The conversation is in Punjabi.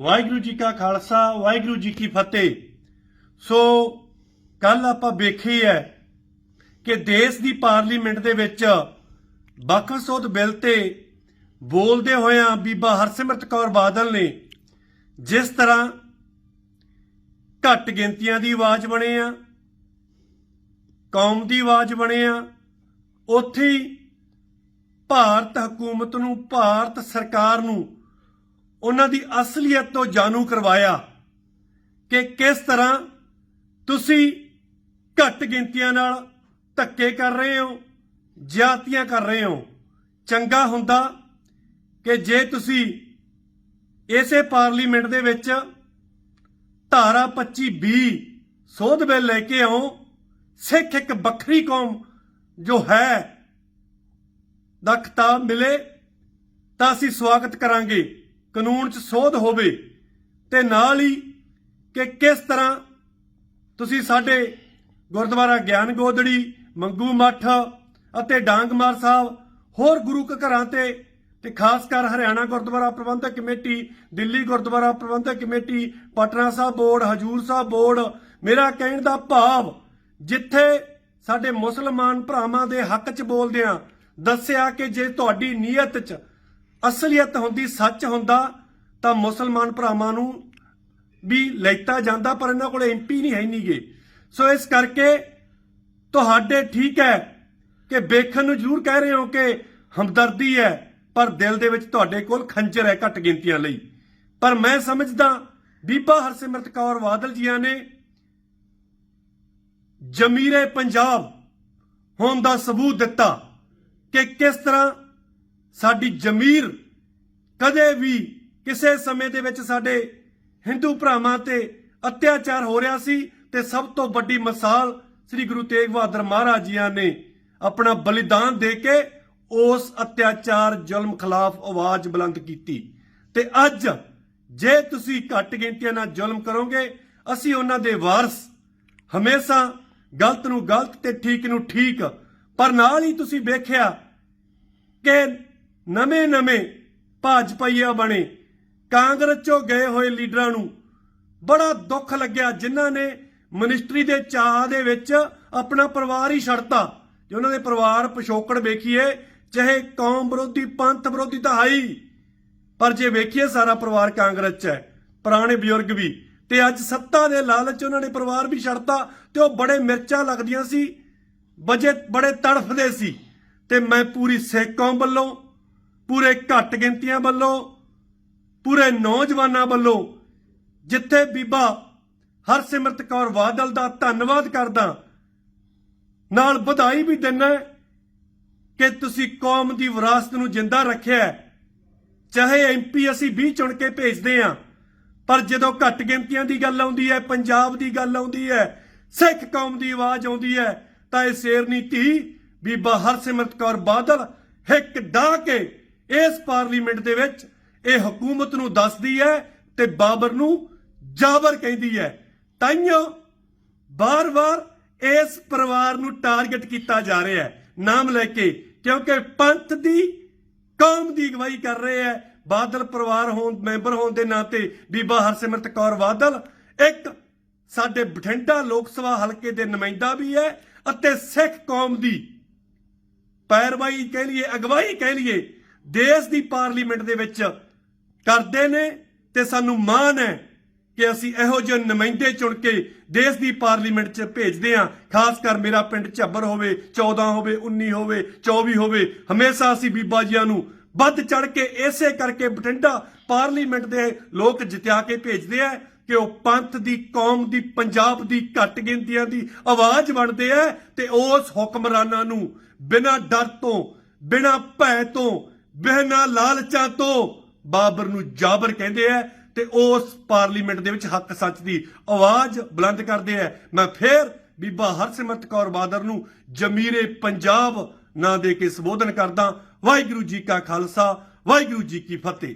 ਵਾਹਿਗੁਰੂ ਜੀ ਕਾ ਖਾਲਸਾ, ਵਾਹਿਗੁਰੂ ਜੀ ਕੀ ਫਤਿਹ। ਸੋ ਕੱਲ ਆਪਾਂ ਵੇਖੀ ਹੈ ਕਿ ਦੇਸ਼ ਦੀ ਪਾਰਲੀਮੈਂਟ ਦੇ ਵਿੱਚ ਬਖਸ਼ੋਦ ਬਿੱਲ ਤੇ ਬੋਲਦੇ ਹੋਇਆਂ ਬੀਬਾ ਹਰਸਿਮਰਤ ਕੌਰ ਬਾਦਲ ਨੇ ਜਿਸ ਤਰ੍ਹਾਂ ਘੱਟ ਗਿਣਤੀਆਂ ਦੀ ਆਵਾਜ਼ ਬਣੇ ਆ, ਕੌਮ ਦੀ ਆਵਾਜ਼ ਬਣੇ ਆ, ਉੱਥੇ ਭਾਰਤ ਹਕੂਮਤ ਨੂੰ, ਭਾਰਤ ਸਰਕਾਰ ਨੂੰ ਉਹਨਾਂ ਦੀ ਅਸਲੀਅਤ ਤੋਂ ਜਾਣੂ ਕਰਵਾਇਆ ਕਿ ਕਿਸ ਤਰ੍ਹਾਂ ਤੁਸੀਂ ਘੱਟ ਗਿਣਤੀਆਂ ਨਾਲ ਧੱਕੇ ਕਰ ਰਹੇ ਹੋ ਜਾਤੀਆਂ ਕਰ ਰਹੇ ਹੋ। ਚੰਗਾ ਹੁੰਦਾ ਕਿ ਜੇ ਤੁਸੀਂ ਇਸੇ ਪਾਰਲੀਮੈਂਟ ਦੇ ਵਿੱਚ ਧਾਰਾ 25 20 ਸੋਧ ਬਿੱਲ ਲੈ ਕੇ ਆਉ ਸਿੱਖ ਇੱਕ ਵੱਖਰੀ ਕੌਮ ਜੋ ਹੈ, ਦਾ ਖਿਤਾਬ ਮਿਲੇ, ਤਾਂ ਅਸੀਂ ਸਵਾਗਤ ਕਰਾਂਗੇ। ਕਾਨੂੰਨ 'ਚ ਸੋਧ ਹੋਵੇ ਤੇ ਨਾਲ ਹੀ ਕਿ ਕਿਸ ਤਰ੍ਹਾਂ ਤੁਸੀਂ ਸਾਡੇ ਗੁਰਦੁਆਰਾ ਗਿਆਨ ਗੋਦੜੀ, ਮੰਗੂ ਮੱਠ ਅਤੇ ਡਾਂਗਮਾਰ ਸਾਹਿਬ, ਹੋਰ ਗੁਰੂ ਘਰਾਂ ਤੇ ਤੇ ਖਾਸ ਕਰ Haryana Gurdwara Prabandhak committee, Delhi Gurdwara Prabandhak committee, Patna Sahib board, Hazur Sahib board, ਮੇਰਾ ਕਹਿਣ ਦਾ ਭਾਵ ਜਿੱਥੇ ਸਾਡੇ ਮੁਸਲਮਾਨ ਭਰਾਵਾਂ ਦੇ ਹੱਕ 'ਚ ਬੋਲਦੇ ਆ ਦੱਸਿਆ ਕਿ ਜੇ ਤੁਹਾਡੀ ਨੀਅਤ 'ਚ ਅਸਲੀਅਤ ਹੁੰਦੀ, ਸੱਚ ਹੁੰਦਾ, ਤਾਂ ਮੁਸਲਮਾਨ ਭਰਾਵਾਂ ਨੂੰ ਵੀ ਲੈਤਾ ਜਾਂਦਾ, ਪਰ ਇਹਨਾਂ ਕੋਲ ਐਮਪੀ ਨਹੀਂ ਹੈ ਨਹੀਂਗੇ ਸੋ ਇਸ ਕਰਕੇ ਤੁਹਾਡੇ ਠੀਕ ਹੈ ਕਿ ਵੇਖਣ ਨੂੰ ਜ਼ਰੂਰ ਕਹਿ ਰਹੇ ਹੋ ਕਿ ਹਮਦਰਦੀ ਹੈ, ਪਰ ਦਿਲ ਦੇ ਵਿੱਚ ਤੁਹਾਡੇ ਕੋਲ ਖੰਜਰ ਹੈ ਘੱਟ ਗਿਣਤੀਆਂ ਲਈ। ਪਰ ਮੈਂ ਸਮਝਦਾ, ਬੀਬਾ ਹਰਸਿਮਰਤ ਕੌਰ ਬਾਦਲ ਜੀਆਂ ਨੇ ਜਮੀਰੇ ਪੰਜਾਬ ਹੋਣ ਦਾ ਸਬੂਤ ਦਿੱਤਾ ਕਿ ਕਿਸ ਤਰ੍ਹਾਂ ਸਾਡੀ ਜ਼ਮੀਰ ਕਦੇ ਵੀ ਕਿਸੇ ਸਮੇਂ ਦੇ ਵਿੱਚ ਸਾਡੇ ਹਿੰਦੂ ਭਰਾਵਾਂ ਤੇ ਅਤਿਆਚਾਰ ਹੋ ਰਿਹਾ ਸੀ ਤੇ ਸਭ ਤੋਂ ਵੱਡੀ ਮਿਸਾਲ ਸ੍ਰੀ ਗੁਰੂ ਤੇਗ ਬਹਾਦਰ ਮਹਾਰਾਜ ਜੀਆਂ ਨੇ ਆਪਣਾ ਬਲੀਦਾਨ ਦੇ ਕੇ ਉਸ ਅਤਿਆਚਾਰ ਜ਼ੁਲਮ ਖਿਲਾਫ ਆਵਾਜ਼ ਬੁਲੰਦ ਕੀਤੀ। ਤੇ ਅੱਜ ਜੇ ਤੁਸੀਂ ਘੱਟ ਗਿਣਤੀਆਂ ਨਾਲ ਜ਼ੁਲਮ ਕਰੋਗੇ, ਅਸੀਂ ਉਹਨਾਂ ਦੇ ਵਾਰਸ ਹਮੇਸ਼ਾ ਗਲਤ ਨੂੰ ਗਲਤ ਤੇ ਠੀਕ ਨੂੰ ਠੀਕ, ਪਰ ਨਾਲ ਹੀ ਤੁਸੀਂ ਵੇਖਿਆ ਕਿ ਨਵੇਂ-ਨਵੇਂ ਭਾਜਪਾਈਆ ਬਣੇ। ਕਾਂਗਰਸ ਚੋਂ ਗਏ ਹੋਏ ਲੀਡਰਾਂ ਨੂੰ ਬੜਾ ਦੁੱਖ ਲੱਗਿਆ, ਜਿਨ੍ਹਾਂ ਨੇ ਮਿਨਿਸਟਰੀ ਦੇ ਚਾਹ ਦੇ ਵਿੱਚ ਆਪਣਾ ਪਰਿਵਾਰ ਹੀ ਛੱਡਤਾ। ਜੇ ਉਹਨਾਂ ਦੇ ਪਰਿਵਾਰ ਪਿਛੋਕੜ ਵੇਖੀਏ, ਚਾਹੇ ਕੌਮ ਵਿਰੋਧੀ, ਪੰਥ ਵਿਰੋਧੀ ਤਾਂ ਹਾਈ ਪਰ ਜੇ ਵੇਖੀਏ ਸਾਰਾ ਪਰਿਵਾਰ ਕਾਂਗਰਸ 'ਚ ਹੈ, ਪੁਰਾਣੇ ਬਜ਼ੁਰਗ ਵੀ। ਤੇ ਅੱਜ ਸੱਤਾ ਦੇ ਲਾਲਚ 'ਚ ਉਹਨਾਂ ਨੇ ਪਰਿਵਾਰ ਵੀ ਛੱਡਤਾ ਤੇ ਉਹ ਬੜੇ ਮਿਰਚਾਂ ਲੱਗਦੀਆਂ ਸੀ, ਬਜੇ ਬੜੇ ਤੜਫਦੇ ਸੀ। ਤੇ ਮੈਂ ਪੂਰੀ ਸਿੱਖ ਕੌਮ ਵੱਲੋਂ ਪੂਰੇ ਘੱਟ ਗਿਣਤੀਆਂ ਵੱਲੋਂ, ਪੂਰੇ ਨੌਜਵਾਨਾਂ ਵੱਲੋਂ ਜਿੱਥੇ ਬੀਬਾ ਹਰਸਿਮਰਤ ਕੌਰ ਬਾਦਲ ਦਾ ਧੰਨਵਾਦ ਕਰਦਾ, ਨਾਲ ਵਧਾਈ ਵੀ ਦਿੰਨਾ ਕਿ ਤੁਸੀਂ ਕੌਮ ਦੀ ਵਿਰਾਸਤ ਨੂੰ ਜਿੰਦਾ ਰੱਖਿਆ ਹੈ। ਚਾਹੇ ਐਮਪੀ ਅਸੀਂ 20 ਚੁਣ ਕੇ ਭੇਜਦੇ ਆ ਪਰ ਜਦੋਂ ਘੱਟ ਗਿਣਤੀਆਂ ਦੀ ਗੱਲ ਆਉਂਦੀ ਹੈ, ਪੰਜਾਬ ਦੀ ਗੱਲ ਆਉਂਦੀ ਹੈ, ਸਿੱਖ ਕੌਮ ਦੀ ਆਵਾਜ਼ ਆਉਂਦੀ ਹੈ, ਤਾਂ ਇਹ ਸ਼ੇਰਨੀ ਧੀ ਬੀਬਾ ਹਰਸਿਮਰਤ ਕੌਰ ਬਾਦਲ ਹਿੱਕ ਡਾਹ ਕੇ ਇਸ ਪਾਰਲੀਮੈਂਟ ਦੇ ਵਿੱਚ ਇਹ ਹਕੂਮਤ ਨੂੰ ਦੱਸਦੀ ਹੈ ਤੇ ਬਾਬਰ ਨੂੰ ਜਾਬਰ ਕਹਿੰਦੀ ਹੈ। ਤਾਈਓ, ਬਾਰ-ਬਾਰ ਇਸ ਪਰਿਵਾਰ ਨੂੰ ਟਾਰਗੇਟ ਕੀਤਾ ਜਾ ਰਿਹਾ ਹੈ। ਨਾਮ ਲੈ ਕੇ, ਕਿਉਂਕਿ ਪੰਥ ਦੀ ਕੌਮ ਦੀ ਅਗਵਾਈ ਕਰ ਰਹੇ ਹੈ। ਬਾਦਲ ਪਰਿਵਾਰ ਹੋਣ, ਮੈਂਬਰ ਹੋਣ ਦੇ ਨਾਤੇ ਬੀਬਾ ਹਰਸਿਮਰਤ ਕੌਰ ਬਾਦਲ ਇੱਕ ਸਾਡੇ ਬਠਿੰਡਾ ਲੋਕ ਸਭਾ ਹਲਕੇ ਦੇ ਨੁਮਾਇੰਦਾ ਵੀ ਹੈ ਅਤੇ ਸਿੱਖ ਕੌਮ ਦੀ ਪੈਰਵਾਈ ਕਹਿ ਲਈਏ, ਅਗਵਾਈ ਕਹਿ ਲਈਏ ਦੇਸ਼ ਦੀ ਪਾਰਲੀਮੈਂਟ ਦੇ ਵਿੱਚ ਕਰਦੇ ਨੇ ਤੇ ਸਾਨੂੰ ਮਾਣ ਹੈ ਕਿ ਅਸੀਂ ਇਹੋ ਜਿਹੇ ਨੁਮਾਇੰਦੇ ਚੁਣ ਕੇ ਦੇਸ਼ ਦੀ ਪਾਰਲੀਮੈਂਟ 'ਚ ਭੇਜਦੇ ਹਾਂ, ਖਾਸ ਕਰ ਮੇਰਾ ਪਿੰਡ ਝੱਬਰ ਹੋਵੇ 14 ਹੋਵੇ 19 ਹੋਵੇ 24 ਹੋਵੇ, ਹਮੇਸ਼ਾ ਅਸੀਂ ਬੀਬਾ ਜੀਆਂ ਨੂੰ ਵੱਧ ਚੜ ਕੇ ਇਸੇ ਕਰਕੇ ਬਠਿੰਡਾ ਪਾਰਲੀਮੈਂਟ ਦੇ ਲੋਕ ਜਿੱਤਿਆ ਕੇ ਭੇਜਦੇ ਆ ਕਿ ਉਹ ਪੰਥ ਦੀ, ਕੌਮ ਦੀ, ਪੰਜਾਬ ਦੀ ਘੱਟ ਗਿਣਤੀਆਂ ਦੀ ਆਵਾਜ਼ ਬਣਦੇ ਆ ਤੇ ਉਸ ਹੁਕਮਰਾਨਾਂ ਨੂੰ ਬਿਨਾਂ ਡਰ ਤੋਂ, ਬਿਨਾਂ ਭੈ ਤੋਂ ਬਿਨਾਂ ਲਾਲਚਾਂ ਤੋਂ ਬਾਬਰ ਨੂੰ ਜਾਬਰ ਕਹਿੰਦੇ ਆ ਤੇ ਉਸ ਪਾਰਲੀਮੈਂਟ ਦੇ ਵਿੱਚ ਹੱਕ ਸੱਚ ਦੀ ਆਵਾਜ਼ ਬੁਲੰਦ ਕਰਦੇ ਆ। ਮੈਂ ਫੇਰ ਬੀਬਾ ਹਰਸਿਮਰਤ ਕੌਰ ਬਾਦਲ ਨੂੰ ਜਮੀਰੇ ਪੰਜਾਬ ਨਾਂ ਦੇ ਕੇ ਸੰਬੋਧਨ ਕਰਦਾ। ਵਾਹਿਗੁਰੂ ਜੀ ਕਾ ਖਾਲਸਾ, ਵਾਹਿਗੁਰੂ ਜੀ ਕੀ ਫਤਿਹ।